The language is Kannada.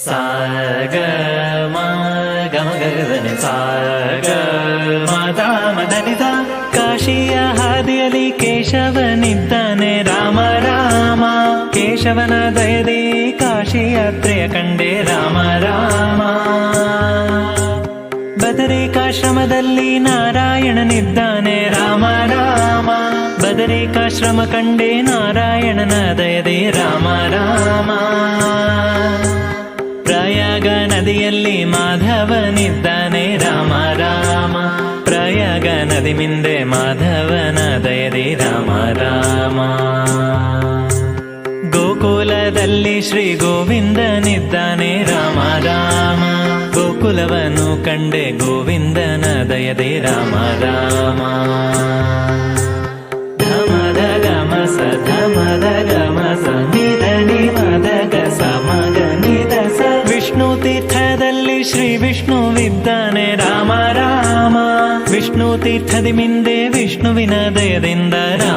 ಸಾಗ ಗಮಗಗನೆ ಸಾಗ ಮಾತಾ ಮದನಿದ ಕಾಶಿಯ ಹಾದಿಯಲ್ಲಿ ಕೇಶವನಿದ್ದಾನೆ ರಾಮ ರಾಮ. ಕೇಶವನ ದಯದಿ ಕಾಶಿ ಯಾತ್ರೆಯ ಕಂಡೆ ರಾಮ ರಾಮ. ಬದರಿಕಾಶ್ರಮದಲ್ಲಿ ನಾರಾಯಣನಿದ್ದಾನೆ ರಾಮ ರಾಮ. ಬದರಿಕಾಶ್ರಮ ಕಂಡೆ ನಾರಾಯಣನ ದಯದೆ ರಾಮ ರಾಮ. ನದಿಯಲ್ಲಿ ಮಾಧವನಿದ್ದಾನೆ ರಾಮ ರಾಮ. ಪ್ರಯಾಗ ನದಿ ಮಿಂದೆ ಮಾಧವನ ದಯದೆ ರಾಮ ರಾಮ. ಗೋಕುಲದಲ್ಲಿ ಶ್ರೀ ಗೋವಿಂದನಿದ್ದಾನೆ ರಾಮ ರಾಮ. ಗೋಕುಲವನ್ನು ಕಂಡೆ ಗೋವಿಂದನ ದಯದೆ ರಾಮ ರಾಮ. ತೀರ್ಥದಲ್ಲಿ ಶ್ರೀ ವಿಷ್ಣುವಿದ್ದಾನೆ ರಾಮ ರಾಮ. ವಿಷ್ಣು ತೀರ್ಥದಿ ಮಿಂದೆ ವಿಷ್ಣುವಿನ ದಯದಿಂದ ರಾಮ.